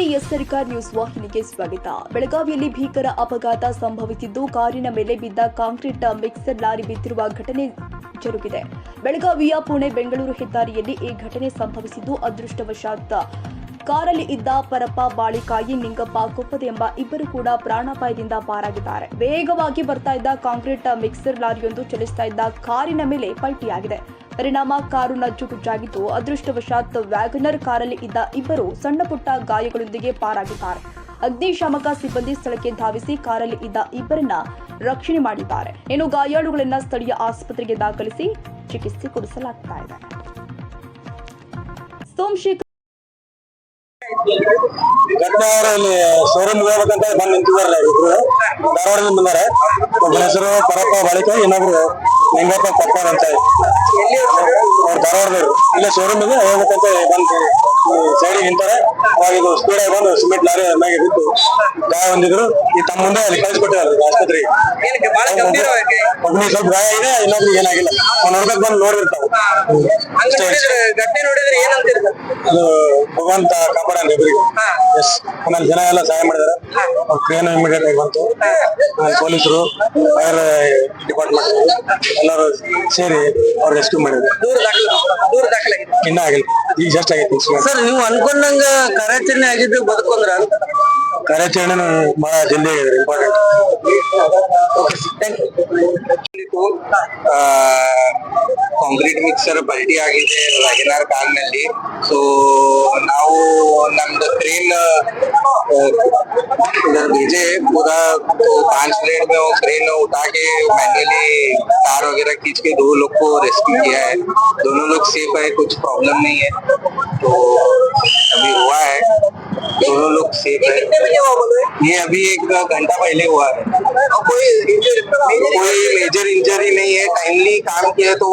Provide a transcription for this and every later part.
ನಮಸ್ತೆ ಸರ್ಕಾರ್ ನ್ಯೂಸ್ ವಾಹಿನಿಗೆ ಸ್ವಾಗತ. ಬೆಳಗಾವಿಯಲ್ಲಿ ಭೀಕರ ಅಪಘಾತ ಸಂಭವಿಸಿದ್ದು ಕಾರಿನ ಮೇಲೆ ಬಿದ್ದ ಕಾಂಕ್ರೀಟ್ ಮಿಕ್ಸರ್ ಲಾರಿ ಬಿದ್ದಿರುವ ಘಟನೆ ಜರುಗಿದೆ. ಬೆಳಗಾವಿಯ ಪುಣೆ ಬೆಂಗಳೂರು ಹೆದ್ದಾರಿಯಲ್ಲಿ ಈ ಘಟನೆ ಸಂಭವಿಸಿದ್ದು ಅದೃಷ್ಟವಶಾತ್. ಕಾರಲ್ಲಿ ಇದ್ದ ಪರಪ್ಪ, ಬಾಳಿಕಾಯಿ, ನಿಂಗಪ್ಪ, ಕೊಪ್ಪದ ಎಂಬ ಇಬ್ಬರು ಕೂಡ ಪ್ರಾಣಾಪಾಯದಿಂದ ಪಾರಾಗಿದ್ದಾರೆ. ವೇಗವಾಗಿ ಬರ್ತಾ ಇದ್ದ ಕಾಂಕ್ರೀಟ್ ಮಿಕ್ಸರ್ ಲಾರಿಯೊಂದು ಚಲಿಸ್ತಾ ಇದ್ದ ಕಾರಿನ ಮೇಲೆ ಪಲ್ಟಿಯಾಗಿದೆ. ಪರಿಣಾಮ ಕಾರು ನಜ್ಜುಗುಜ್ಜಾಗಿದ್ದು ಅದೃಷ್ಟವಶಾತ್ ವ್ಯಾಗನರ್ ಕಾರಲ್ಲಿ ಇದ್ದ ಇಬ್ಬರು ಸಣ್ಣ ಪುಟ್ಟ ಗಾಯಗಳೊಂದಿಗೆ ಪಾರಾಗಿದ್ದಾರೆ. ಅಗ್ನಿಶಾಮಕ ಸಿಬ್ಬಂದಿ ಸ್ಥಳಕ್ಕೆ ಧಾವಿಸಿ ಕಾರಲ್ಲಿ ಇದ್ದ ಇಬ್ಬರನ್ನ ರಕ್ಷಣೆ ಮಾಡಿದ್ದಾರೆ. ಇನ್ನು ಗಾಯಾಳುಗಳನ್ನ ಸ್ಥಳೀಯ ಆಸ್ಪತ್ರೆಗೆ ದಾಖಲಿಸಿ ಚಿಕಿತ್ಸೆ ಕೊಡಿಸಲಾಗ್ತಾ ಇದೆ. ಸೋಮಶೇಖರ್ ಅವರು ಇಲ್ಲಿ ಶೋರೂಮ್ ಹೋಗ್ಬೇಕಂತ ಬಂದು ನಿಂತಿದ್ದಾರೆ ಇಬ್ರು. ಧಾರವಾಡದಿಂದ ಬಂದಾರೆ. ಒಬ್ಬನ ಹೆಸರು ಪರಪ್ಪ ಬಳಿಕ, ಇನ್ನೊಬ್ರು ನಿಂಗಪ್ಪ ಕೊಪ್ಪಾರ ಅಂತ ಧಾರವಾಡದವ್ರು. ಇಲ್ಲೇ ಶೋರೂಮ್ ಇದೆ ಹೋಗ್ಬೇಕಂತ ಬಂದು ಸೈಡಿಗೆ ನಿಂತಾರೆ ಅವಾಗ ಇದು ಸ್ಪೀಡ್ ಆಗಿ ಬಂದು ಸಿಮೆಂಟ್ ಲಾರಿ ಮ್ಯಾಗೆ ಬಿದ್ದು ಗಾಯ ಹೊಂದಿದ್ರು. ಈ ತಮ್ಮ ಮುಂದೆ ಅಲ್ಲಿ ಕಳಿಸ್ಕೊಟ್ಟಿದ್ದಾರೆ ಆಸ್ಪತ್ರೆ ಸ್ವಲ್ಪ ಗಾಯ ಇದೆ ಇನ್ನೊಬ್ರಿಗೆ ಏನಾಗಿಲ್ಲ. ಅವ್ನು ನೋಡ್ಬೇಕು ಬಂದು ನೋಡಿರ್ತಾವೆ ಭಗವಂತ ಕಾಪಾಡ ಇಬ್ಬರಿಗೆ ಆಮೇಲೆ ಜನ ಎಲ್ಲ ಸಹಾಯ ಮಾಡಿದಾರೆ. ಕ್ರೇನ್ ಇಮಿಡಿಯೇಟ್ ಆಗಿ ಬಂತು. ಪೊಲೀಸರು ಫೈರ್ ಡಿಪಾರ್ಟ್ಮೆಂಟ್ ಎಲ್ಲರೂ ಸೇರಿ ಅವ್ರು ರೆಸ್ಕ್ಯೂ ಮಾಡಿದ್ರು. ಇನ್ನೂ ದಾಖಲೆ ದೂರ ದಾಖಲಾಗಿದೆ ಇನ್ನ ಆಗಿಲ್ಲ. ಈಗ ಜಸ್ಟ್ ಆಗೈತಿ ಸರ್ ನೀವು ಅನ್ಕೊಂಡಂಗ ಕಾರ್ಯಾಚರಣೆ ಆಗಿದ್ದು ಬದುಕೊಂದ್ರ ಕಾರ್ಯಾಚರಣೆ ಬಹಳ ಜಲ್ದಿ ಆಗಿದ್ರೆ ಇಂಪಾರ್ಟೆಂಟ್ ಕಾಂಕ್ರೀಟ್ ಮಿಕ್ಸರ್ ಪಲ್ಟಿ ಆಗಿದೆ ವ್ಯಾಗನಾರ್ ಕಾರ್ನಲ್ಲಿ ಸೊ ನಾವು ನಮ್ದು ट्रेन इधर भेजे पूरा तो पांच मिनट में वो क्रेन उठा के मैन्युअली कार वगैरह खींच के दो लोग को रेस्क्यू किया है दोनों लोग सेफ है कुछ प्रॉब्लम नहीं है तो अभी हुआ है दोनों लोग सेफ है ये अभी एक घंटा पहले हुआ है। कोई कोई मेजर इंजरी नहीं है। टाइमली काम किया तो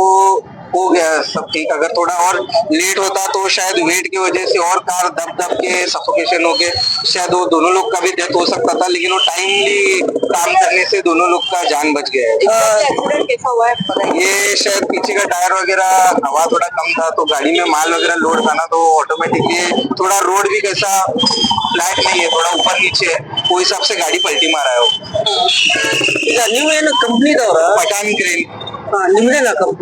हो गया सब ठीक अगर थोड़ा और लेट होता तो शायद वेट की वजह से और कार दब दब के सफोकेशन हो के शायद वो दोनों लोग का भी डेथ हो सकता था लेकिन वो टाइमली काम करने से दोनों लोग का जान बच गया है कैसा हुआ है ये शायद पीछे का टायर वगैरह हवा थोड़ा कम था तो गाड़ी में माल वगैरह लोड था ना तो ऑटोमेटिकली थोड़ा रोड भी कैसा फ्लैट नहीं है थोड़ा ऊपर नीचे है वो हिसाब से गाड़ी पलटी मारा है वो ಈಗ ನೀವೇನು ಕಂಪ್ನಿದವ್ರ पठान क्रेन ನಿಮ್ದೇನಾ ಕಂಪ್ನಿ